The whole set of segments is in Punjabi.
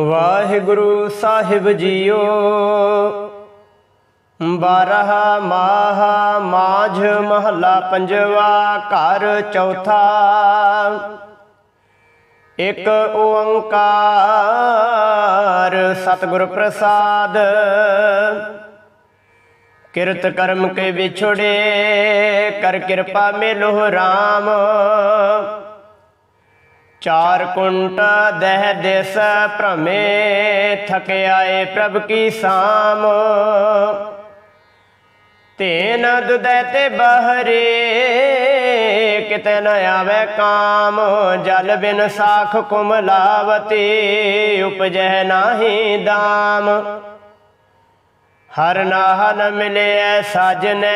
ਵਾਹਿਗੁਰੂ ਸਾਹਿਬ ਜੀਓ। ਬਾਰਹ ਮਾਹ ਮਾਝ ਮਹੱਲਾ ਪੰਜਵਾ ਘਰ ਚੌਥਾ। ਇੱਕ ਓੰਕਾਰ ਸਤਿਗੁਰ ਪ੍ਰਸਾਦ। ਕਿਰਤ ਕਰਮ ਕੇ ਵਿਛੜੇ, ਕਰ ਕਿਰਪਾ ਮਿਲੋ RAM ਚਾਰ ਕੁੰਟ ਦਹਿ ਦੇਸ ਭ੍ਰਮੇ, ਥਕਿਆਏ ਪ੍ਰਭ ਕੀ ਸਾਮ। ਤੇਨ ਦੁਦੈ ਤੇ ਬਹਰੇ, ਕਿਤੇ ਨ ਆਵੇ ਕਾਮ। ਜਲ ਬਿਨ ਸਾਖ ਕੁਮਲਾਵਤੀ ਉਪਜੈ ਨਾਹੀ ਦਾਮ। ਹਰ ਨਾਹਨ ਮਿਲਿਐ ਸਾਜਨੈ,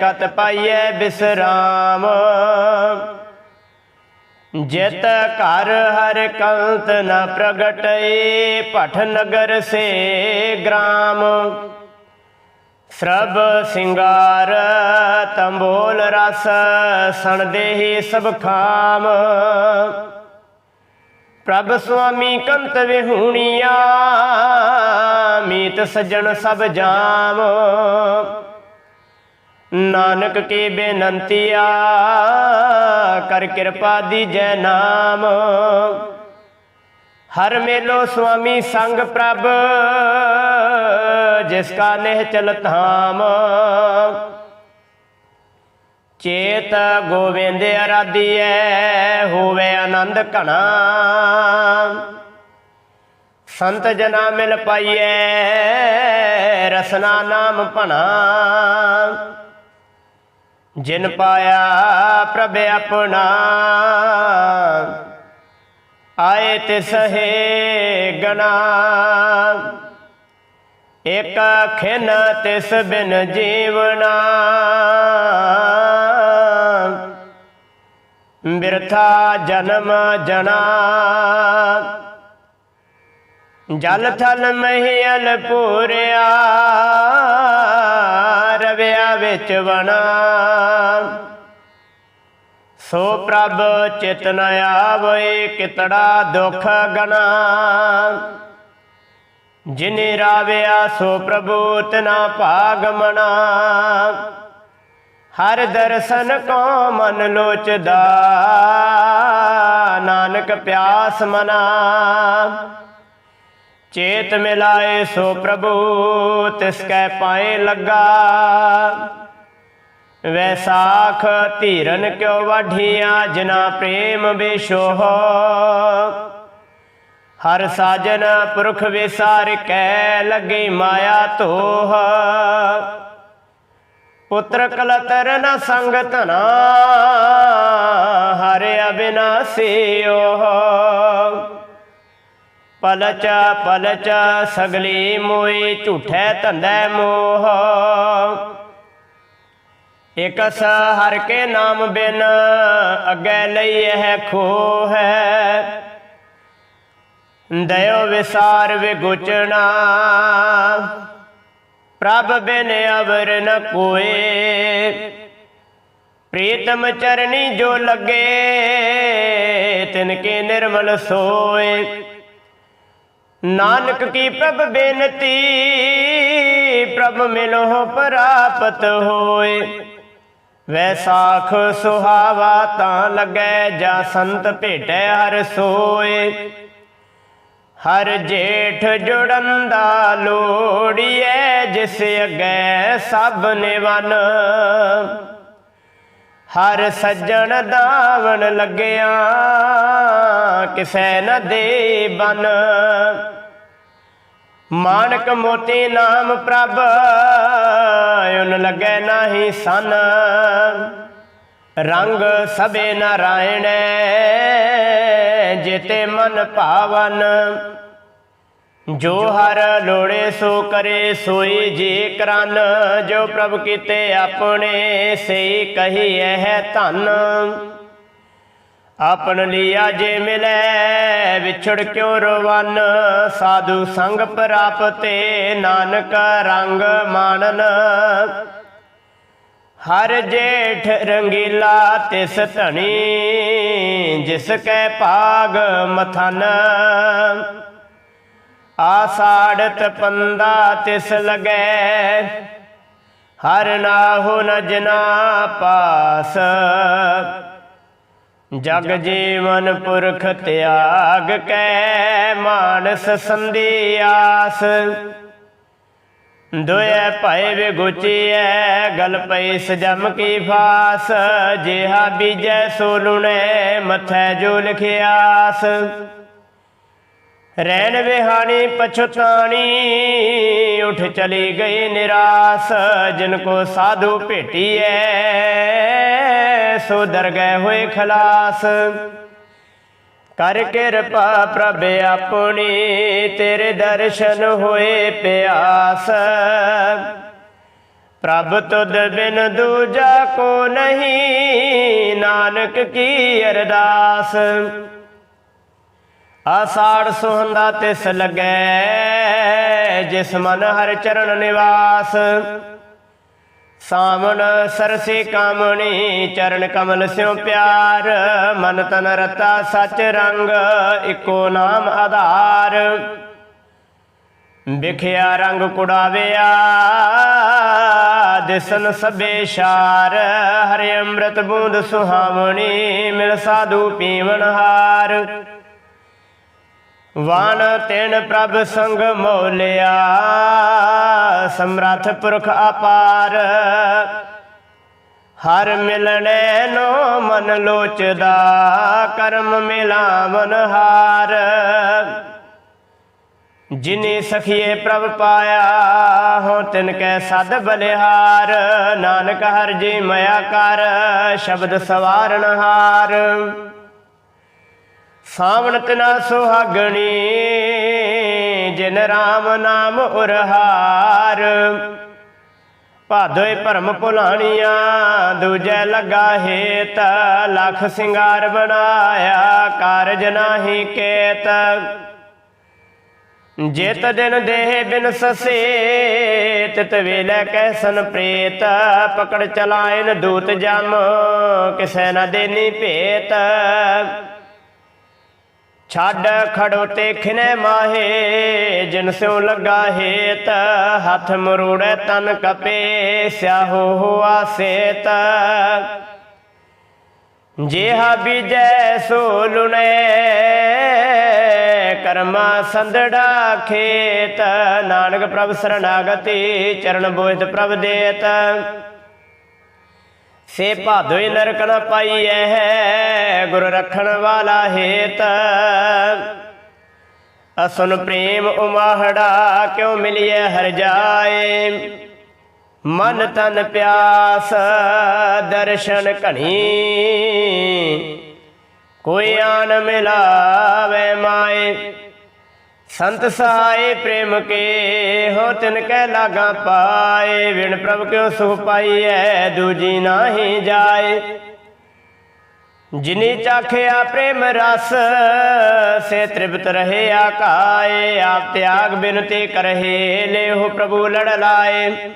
ਕਤ ਪਾਈਐ ਬਿਸਰਾਮ। ਜਿਤ ਘਰ ਹਰ ਕੰਤ ਨ ਪ੍ਰਗਟਏ, ਭਟ ਨਗਰ ਸੇ ਗ੍ਰਾਮ। ਸਰਬ ਸਿੰਗਾਰ ਤੰਬੋਲ ਰਸ ਸਣ ਦੇਹੀ ਸਭ ਖਾਮ। ਪ੍ਰਭ ਸੁਆਮੀ ਕੰਤ ਵਿਹੂਣੀਆ, ਮੀਤ ਸਜਣ ਸਭ ਜਾਮ। ਨਾਨਕ ਕੀ ਬੇਨੰਤੀਆ ਕਰ ਕਿਰਪਾ ਦੀਜੈ ਨਾਮ। ਹਰ ਮੇਲੋ ਸੁਆਮੀ ਸੰਗ ਪ੍ਰਭ, ਜਿਸ ਕਾ ਨਿਹ ਚਲ ਧਾਮ। ਚੇਤ ਗੋਵਿੰਦ ਅਰਾਧੀਐ, ਹੋਵੇ ਆਨੰਦ ਘਣਾ। ਸੰਤ ਜਨਾ ਮਿਲ ਪਾਈਐ, ਰਸਨਾ ਨਾਮ ਭਣਾ। ਜਿਨ ਪਾਇਆ ਪ੍ਰਭ ਆਪਣਾ, ਆਏ ਤਿਸ ਸਹੇ ਗਣਾ। ਇਕ ਖਿਨ ਤਿਸ ਬਿਨ ਜੀਵਨਾ ਬਿਰਥਾ ਜਨਮ ਜਨਾ। ਜਲ ਥਲ ਮਹਿਲ ਪੂਰਿਆ। ਰਵਿਆ ਵਿੱਚ ਵਣਾ। ਸੋ ਪ੍ਰਭ ਚਿਤ ਨ ਆਵੇ, ਕਿਤੜਾ ਦੁਖ ਗਣਾ। ਜਿਨੇ ਰਾਵਿਆ, ਸੋ ਪ੍ਰਭੂ ਤਨਾ ਭਾਗ ਮਣਾ। ਹਰ ਦਰਸ਼ਨ ਕੋ ਮਨ ਲੋਚਦਾ, ਨਾਨਕ ਪਿਆਸ ਮਨਾ। ਚੇਤ ਮਿਲਾਏ ਸੋ ਪ੍ਰਭੂ, ਤਿਸ ਕੈ ਪਾਏ ਲੱਗਾ। ਵੈਸਾਖ ਧੀਰਨ ਕਿਉ ਵਾਢੀਆਂ, ਜਿਨਾ ਪ੍ਰੇਮ ਬੇਸ਼ੋਹ। ਹਰ ਸਾਜਨ ਪੁਰਖ ਵਿਸਾਰ ਕੈ ਲੱਗੀ ਮਾਇਆ ਧੋਹ। ਪੁੱਤਰ ਕਲਤਰ ਨ ਸੰਗ ਧਨਾ, ਹਰ ਅਬਿਨਾਸੀ ਓਹ। ਪਲਚ ਪਲਚ ਸਗਲੀ ਮੋਈ ਝੂਠੈ ਧੰਦੈ ਮੋਹ। ਇਕਸ ਹਰ ਕੇ ਨਾਮ ਬਿਨ ਅੱਗੇ ਲਈ ਹੈ ਖੋ ਹੈ। ਦਇਓ ਵਿਸਾਰ ਵਿਗੁਚਣਾ ਪ੍ਰਭ ਬਿਨ ਅਵਰ ਨ ਕੋਏ। ਪ੍ਰੀਤਮ ਚਰਨੀ ਜੋ ਲੱਗੇ, ਤਿਨ ਕੇ ਨਿਰਮਲ ਸੋਏ। ਨਾਨਕ ਕੀ ਪ੍ਰਭ ਬੇਨਤੀ, ਪ੍ਰਭ ਮਿਲੋ ਪ੍ਰਾਪਤ ਹੋਏ। ਵੈਸਾਖ ਸੁਹਾਵਾ ਤਾਂ ਲੱਗੈ, ਜਾਂ ਸੰਤ ਭੇਟੈ ਹਰ ਸੋਏ। ਹਰ ਜੇਠ ਜੁੜਨ ਦਾ ਲੋੜੀਐ, ਜਿਸ ਅੱਗੇ ਸਭ ਨਿਵਨ। ਹਰ ਸੱਜਣ ਦਾਵਣ ਲੱਗਿਆ, ਕਿਸੈ ਨ ਦੇ ਬਨ। ਮਾਨਕ ਮੋਤੀ ਨਾਮ ਪ੍ਰਭ, ਉਨ ਲੱਗੈ ਨਾਹੀ ਸਨ। ਰੰਗ ਸਭੇ ਨਾਰਾਇਣ, ਜਿਤੇ ਮਨ ਭਾਵਨ। ਜੋ ਹਰ ਲੋੜੇ ਸੋ ਕਰੇ ਸੋਈ ਜੇ ਕਰਨ, ਜੋ ਪ੍ਰਭ ਕੀਤੇ ਆਪਣੇ ਸਈ ਕਹੀ ਹੈ ਧਨ। ਆਪਨ ਲਿਆ ਜੇ ਮਿਲੈ, ਵਿਛੜ ਕਿਉ ਰਵਨ? ਸਾਧੂ ਸੰਗ ਪ੍ਰਾਪਤੇ ਨਾਨਕ ਰੰਗ ਮਾਨਨ। ਹਰ ਜੇਠ ਰੰਗੀਲਾ ਤਿਸ ਧਣੀ, ਜਿਸ ਕੈ ਭਾਗ ਮਥਨ। ਆਸਾੜਤ ਪੰਦਾ ਤਿਸ ਲਗੈ। ਹਰ ਨਾਹੋ ਨ ਜਨਾ ਪਾਸ। ਜਗ ਜੀਵਨ ਪੁਰਖ ਤਿਆਗ ਕੈ ਮਾਨਸ ਸੰਦੀ ਆਸ। ਦੁਇ ਭੈ ਵਿਗੁਚੀਐ, ਗਲ ਪਈ ਸਜਮ ਕੀ ਫਾਸ। ਜਿਹਾ ਬੀਜੈ ਸੋ ਲੁਣੈ, ਮਥੈ ਜੋ ਲਿਖਿਆਸ। ਰਹਿਣ ਵਿਹਾਣੀ ਪਛਤਾਣੀ, ਉਠ ਚਲੀ ਗਈ ਨਿਰਾਸ, ਜਿਨ ਕੋ ਸਾਧੂ ਭੇਟੀਐ, ਸੋ ਦਰ ਗਏ ਹੋਏ ਖਲਾਸ। ਕਰ ਕਿਰਪਾ ਪ੍ਰਭ ਆਪਣੀ, ਤੇਰੇ ਦਰਸ਼ਨ ਹੋਏ ਪਿਆਸ। ਪ੍ਰਭ ਤੁਧ ਬਿਨ ਦੂਜਾ ਕੋ ਨਹੀਂ, ਨਾਨਕ ਕੀ ਅਰਦਾਸ। ਆਸਾੜ ਸੁਹੰਦਾ ਤਿਸ ਲੱਗੈ, ਜਿਸ ਮਨ ਹਰ ਚਰਨ ਨਿਵਾਸ। ਸਾਵਣ ਸਰਸੇ ਕਾਮਣੀ, ਚਰਨ ਕਮਲ ਸਿਉ ਪਿਆਰ, ਮਨ ਤਨ ਰਤਾ ਸਚ ਰੰਗ, ਇਕੋ ਨਾਮ ਆਧਾਰ। ਵਿਖਿਆ ਰੰਗ ਕੁੜਾਵਿਆ, ਦਿਸਨ ਸਭੇ ਸ਼ਾਰ, ਹਰਿ ਅੰਮ੍ਰਿਤ ਬੂੰਦ ਸੁਹਾਵਣੀ, ਮਿਲ ਸਾਧੂ ਪੀਵਨ ਹਾਰ। ਵਾਣ ਤਿਨ ਪ੍ਰਭ ਸੰਗ ਮੋਲਿਆ, ਸਮਰੱਥ ਪੁਰਖ ਅਪਾਰ। ਹਰ ਮਿਲਣੇ ਨੋ ਮਨ ਲੋਚਦਾ, ਕਰਮ ਮਿਲਾਵਨ ਹਾਰ। ਜਿਨੇ ਸਖੀਏ ਪ੍ਰਭ ਪਾਇਆ ਹੋ ਤਿਨ ਕੈ ਸਦ ਬਲਿਹਾਰ। ਨਾਨਕ ਹਰ ਜੀ ਮਇਆ ਕਰ, ਸ਼ਬਦ ਸਵਾਰਨ ਹਾਰ। ਸਾਵਣ ਨਾ ਸੁਹਾਗਣੀ, ਜਿਨ ਰਾਮ ਨਾਮ ਉਰਹਾਰ। ਭਾਦੋਏ ਭਰਮ ਭੁਲਾਣੀਆਂ, ਦੂਜੇ ਲੱਗਾ ਹੇਤ, ਲਖ ਸਿੰਗਾਰ ਬਣਾਇਆ, ਕਾਰਜ ਨਾਹੀ ਕੇਤ। ਜਿਤ ਦਿਨ ਦੇਹ ਬਿਨ ਸਸੇ ਤਿਤ ਵੇਲੇ ਕੈਸਨ ਪ੍ਰੇਤ। ਪਕੜ ਚਲਾਇਨ ਦੂਤ ਜਮ, ਕਿਸੈ ਨ ਦੇਨੀ ਭੇਤ। ਛੱਡ ਖੜੋਤੇ ਖਿਨੇ ਮਾਹੇ, ਜਿਨ ਸਿਉ ਲੱਗਾ ਹੇਤ, ਹੱਥ ਮਰੂੜੇ ਤਨ ਕਪੇ, ਸਿਆਹੋ ਹੋਆ ਸੇਤ ਜਿਹਾ ਬੀਜੈ ਸੋ ਲੁਣੇ, ਕਰਮਾ ਸੰਦੜਾ ਖੇਤ। ਨਾਨਕ ਪ੍ਰਭ ਸਰਣਾਗਤੀ, ਚਰਨ ਬੋਹਿਤ ਪ੍ਰਭ ਦੇਤ। ਸੇ ਭਾਦੋਈ ਨਰਕ ਨ ਪਾਈਐ ਹੈ ਗੁਰ ਰਖਣ ਵਾਲਾ ਹੇਤ। ਅਸੁਨ ਪ੍ਰੇਮ ਉਮਾਹੜਾ ਕਿਉ ਮਿਲਿਐ, ਹਰ ਜਾਏ। ਮਨ ਤਨ ਪਿਆਸ, ਦਰਸ਼ਨ ਘਣੀ। ਕੋਈ ਆਨ ਮਿਲਾਵੇ ਮਾਏ। ਸੰਤ ਸਹਾਏ ਪ੍ਰੇਮ ਕੇ ਹੋ ਤਿਨ ਕੈ ਲਾਗਾ ਪਾਏ ਵਿਣ ਪ੍ਰਭ ਕਿਉ ਸੁਖ ਪਾਈਐ, ਦੂਜੀ ਨਾਹੀ ਜਾਏ। ਜਿਨੀ ਚਾਖਿਆ ਪ੍ਰੇਮ ਰਸ, ਸੇ ਤ੍ਰਿਪਤ ਰਹੇ ਆਕਾਏ, ਆਪ ਤਿਆਗ ਬਿਨਤੀ ਕਰਹਿ, ਲੇਹੁ ਪ੍ਰਭੂ ਲੜ ਲਾਏ।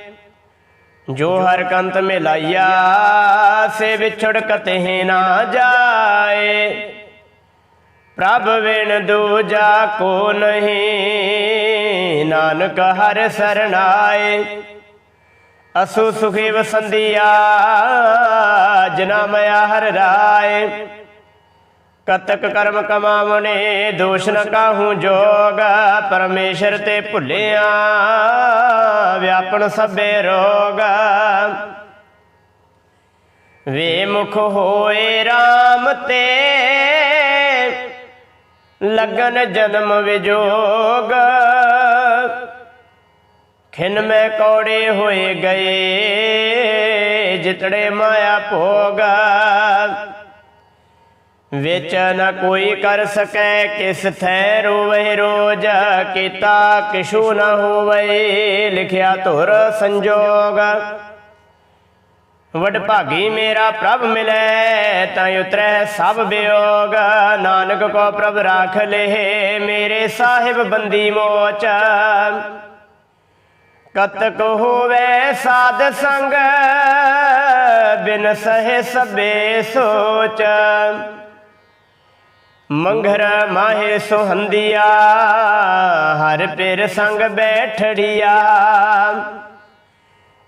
ਜੋ ਹਰ ਕੰਤ ਮਿਲਾਇਆ ਸੇ ਵਿਛੜ ਕਤੇ ਨਾ ਜਾਏ। ਪ੍ਰਭ ਵਿਣ ਦੂਜਾ ਕੋ ਨਹੀਂ। ਨਾਨਕ ਹਰ ਸਰਣਾਏ। ਅਸੂ ਸੁਖੀ ਵਸੰਦੀਆ ਜਨਾ ਮਇਆ ਹਰ ਰਾਏ। ਕਤਕ ਕਰਮ ਕਮਾਵਣੇ, ਦੋਸ਼ ਨ ਕਾਹੂ ਜੋਗ। ਪਰਮੇਸ਼ਰ ਤੇ ਭੁੱਲਿਆ, ਵਿਆਪਨ ਸਭੇ ਰੋਗ। ਵੇ ਮੁਖ ਹੋਏ RAM ਤੇ ਲਗਨ ਜਨਮ ਵਿਜੋਗ। ਖਿਨ ਮੈਂ ਕੌੜੇ ਹੋਏ ਗਏ, ਜਿਤੜੇ ਮਾਇਆ ਭੋਗ। ਵਿੱਚ ਨ ਕੋਈ ਕਰ ਸਕੈ, ਕਿਸ ਥੈ ਰੋਵੇ ਰੋਜ। ਕੀਤਾ ਕਿਛੂ ਨ ਹੋਵੇ, ਲਿਖਿਆ ਧੁਰ ਸੰਜੋਗ। ਵਡ ਭਾਗੀ ਮੇਰਾ ਪ੍ਰਭ ਮਿਲੈ ਤਾਂ ਉਤਰੈ ਸਭ ਬਿਯੋਗ ਨਾਨਕ ਕੋ ਪ੍ਰਭ ਰਾਖ ਲਏ ਮੇਰੇ ਸਾਹਿਬ ਬੰਦੀ ਮੋਚ। ਕਤਕ ਹੋਵੇ ਸਾਧ ਸੰਗ, ਬਿਨ ਸਹਿ ਸਬੇ ਸੋਚ। ਮੰਘਰ ਮਾਹੇ ਸੁਹੰਦੀਆ, ਹਰ ਪੇਰ ਸੰਗ ਬੈਠੜੀਆ।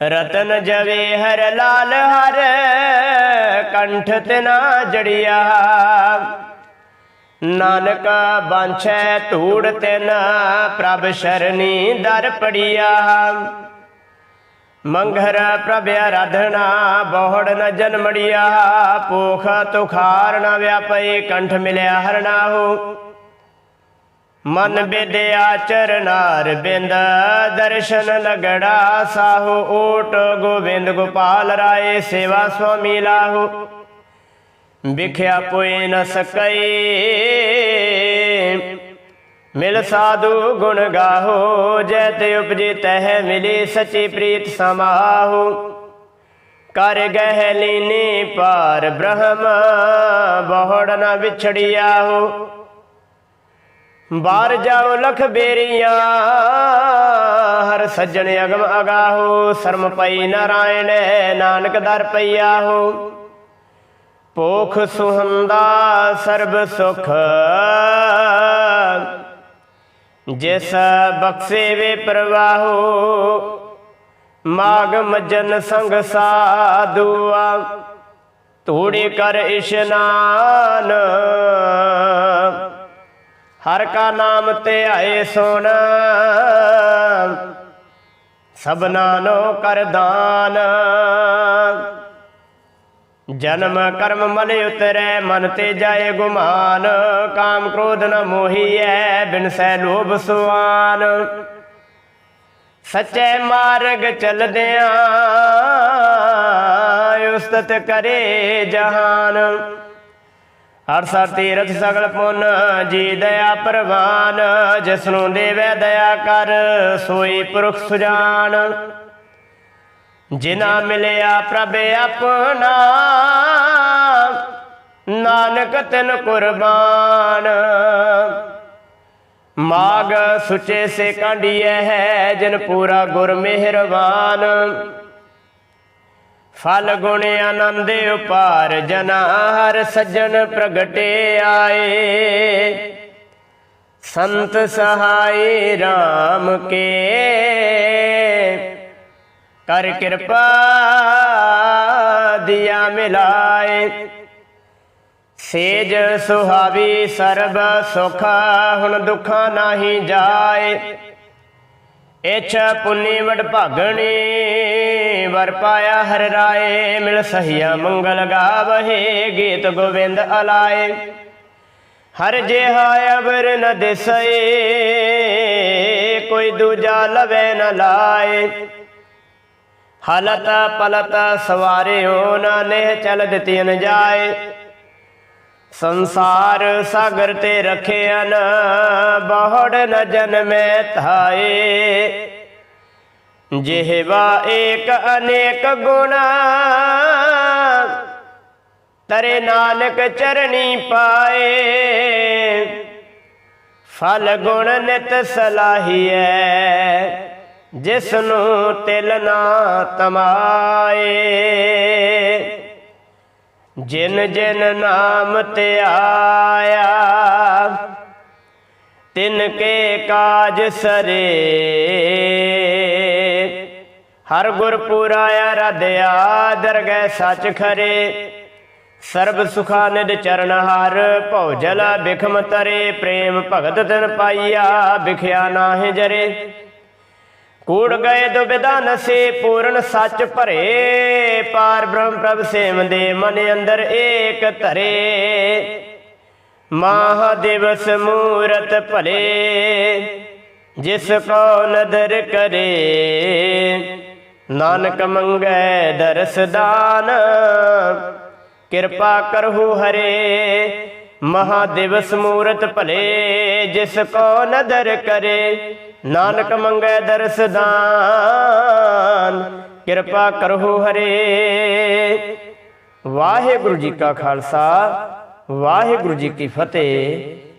ਰਤਨ ਜਵੇ ਹਰ ਲਾਲ ਹਰ ਕੰਠ ਤਿਨਾ ਜੜੀਆ। ਨਾਨਕ ਬਾਂਛੈ ਧੂੜ ਤਿਨ ਪ੍ਰਭ ਸ਼ਰਨੀ ਦਰ ਪੜੀਆ। ਮੰਘਰ ਪ੍ਰਭ ਆਰਾਧਨਾ ਬਹੁੜ ਨ ਜਨਮੜੀਆ ਪੋਖ ਤੁਖਾਰ ਨ ਵਿਆਪਈ ਕੰਠ ਮਿਲਿਆ ਹਰਨਾਹੂ ਮਨ ਬਿਦਿਆ ਚਰਨਾਰ ਬਿੰਦ, ਦਰਸ਼ਨ ਲਗੜਾ ਸਾਹੂ ਓਟ ਗੋਬਿੰਦ ਗੋਪਾਲ ਰਾਏ, ਸੇਵਾ ਸੁਆਮੀ ਲਾਹੂ। ਵਿਖਿਆ ਪੋਏ ਨ ਸਕਈ। ਮਿਲ ਸਾਧੂ ਗੁਣ ਗਾਹੋ, ਜੈ ਤੇ ਉਪਜੇ ਤਹਿ ਮਿਲੀ ਸਚੀ ਪ੍ਰੀਤ ਸਮਾਹੂ। ਕਰ ਗਹਿ ਲੀਨੀ ਪਾਰ ਬ੍ਰਹਮ, ਬਹੁੜ ਨ ਵਿਛੜਿਆਹੋ। ਬਾਹਰ ਜਾਓ ਲਖ ਬੇਰੀਆਂ, ਹਰ ਸੱਜਣ ਅਗਮ ਅਗਾਹੋ, ਸ਼ਰਮ ਪਈ ਨਾਰਾਇਣ, ਨਾਨਕ ਦਰ ਪਈਆ ਹੋ। ਪੋਖ ਸੁਹੰਦਾ, ਸਰਬ ਸੁਖ। ਜਿਸ ਬਖਸ਼ੇ ਵੇ ਪ੍ਰਵਾਹੋ, ਮਾਗ ਮਜਨ ਸੰਗ ਸਾਧੂਆ। ਧੂੜੀ ਕਰ ਇਸ਼ਨਾਨ ਹਰ ਕਾ ਨਾਮ ਧਿਆਏ ਸੁਣ। ਸਭਨਾ ਨੋ ਕਰ ਦਾਨ। ਜਨਮ ਕਰਮ ਮਲ ਉਤਰੈ, ਮਨ ਤੇ ਜਾਏ ਗੁਮਾਨ। ਕਾਮ ਕ੍ਰੋਧ ਨ ਮੋਹੀਐ, ਬਿਨ ਸੈ ਲੋਭ ਸੁਆਨ। ਸੱਚੇ ਮਾਰਗ ਚਲਦਿਆਂ, ਉਸਤਤ ਕਰੇ ਜਹਾਨ। ਹਰ ਸਰ ਤੀਰਥ ਸਗਲ ਪੁੰਨ, ਜੀ ਦਇਆ ਪ੍ਰਵਾਨ, ਜਿਸਨੂੰ ਦੇਵੈ ਦਇਆ ਕਰ, ਸੋਈ ਪੁਰਖ ਸੁਜਾਨ। ਜਿਨਾ ਮਿਲਿਆ ਪ੍ਰਭ ਆਪਣਾ, ਨਾਨਕ ਤਿਨ ਕੁਰਬਾਨ। ਮਾਗ ਸੁਚੇ ਸੇ ਕਾਂਡੀਐ ਹੈ, ਜਿਨ ਪੂਰਾ ਗੁਰ ਮਿਹਰਬਾਨ। ਫਲ ਗੁਣ ਆਨੰਦ ਉਪਾਰ ਜਨਾ ਹਰ ਸੱਜਣ ਪ੍ਰਗਟੇ ਆਏ। ਸੰਤ ਸਹਾਈ RAM ਕੇ ਕਰ ਕਿਰਪਾ ਦਿਆ ਮਿਲਾਏ। ਸੇਜ ਸੁਹਾਵੀ ਸਰਬ ਸੁਖ ਹੁਣ ਦੁਖਾਂ ਨਾਹੀ ਜਾਏ। ਇਛ ਪੁੰਨੀ ਵਡ ਭਾਗਣੀ ਵਰ ਪਾਇਆ ਹਰ ਰਾਏ, ਮਿਲ ਸਹੀਆ ਮੰਗਲ ਗਾਵਹੇ, ਗੀਤ ਗੋਬਿੰਦ ਅਲਾਏ। ਹਰ ਜਿਹਾ ਅਬਰ ਨ ਦਿਸਏ, ਕੋਈ ਦੂਜਾ ਲਵੇ ਨ ਲਾਏ। ਹਲਤ ਪਲਤ ਸਵਾਰਿਓ ਨਾ ਨੇਹ ਚਲ ਦਿੱਤੀਨ ਜਾਏ। ਸੰਸਾਰ ਸਾਗਰ ਤੇ ਰਖਿਆਨ ਬਹੁੜ ਨ ਜਨਮੈ ਥਾਏ ਜਿਹਵਾ ਏਕ ਅਨੇਕ ਗੁਣ, ਤਰੇ ਨਾਨਕ ਚਰਣੀ ਪਾਏ। ਫਲ ਗੁਣ ਨਿਤ ਸਲਾਹੀਐ ਜਿਸ ਨੂੰ ਤਿਲ ਨਾ ਤਮਾਏ। ਜਿਨ ਜਿਨ ਨਾਮ ਧਿਆਇਆ ਤਿਨ ਕੇ ਕਾਜ ਸਰੇ। ਹਰ ਗੁਰ ਪੁਰਾਇਆ ਰਧਿਆ ਦਰਗਹਿ ਸੱਚ ਖਰੇ। ਸਰਬ ਸੁਖਾ ਨਿਦ ਚਰਨ ਹਰ, ਭਉਜਲ ਬਿਖਮ ਤਰੇ। ਪ੍ਰੇਮ ਭਗਤ ਤਨ ਪਾਈਆ ਵਿਖਿਆ ਨਾਹਿ ਜਰੇ। ਕੂੜ ਗਏ ਦੁਬਿਧਾ ਨਸੇ, ਪੂਰਨ ਸੱਚ ਭਰੇ। ਪਾਰ ਬ੍ਰਹਮ ਪ੍ਰਭ ਸੇਮ ਦੇ ਮਨ ਅੰਦਰ ਏਕ ਧਰੇ। ਮਾਹ ਦਿਵਸ ਮੂਰਤ ਭਲੇ, ਜਿਸ ਕੋ ਨਦਰ ਕਰੇ। ਨਾਨਕ ਮੰਗੈ ਦਰਸ ਦਾਨ। ਕਿਰਪਾ ਕਰਹੁ ਹਰੇ ਮਹਾ ਦਿਵਸ ਮੂਰਤ ਭਲੇ, ਜਿਸ ਕੋ ਨਦਰ ਕਰੇ। ਨਾਨਕ ਮੰਗੈ ਦਰਸ ਦਾਨ, ਕਿਰਪਾ ਕਰਹੁ ਹਰੇ। ਵਾਹਿਗੁਰੂ ਜੀ ਕਾ ਖਾਲਸਾ, ਵਾਹਿਗੁਰੂ ਜੀ ਕੀ ਫਤਿਹ।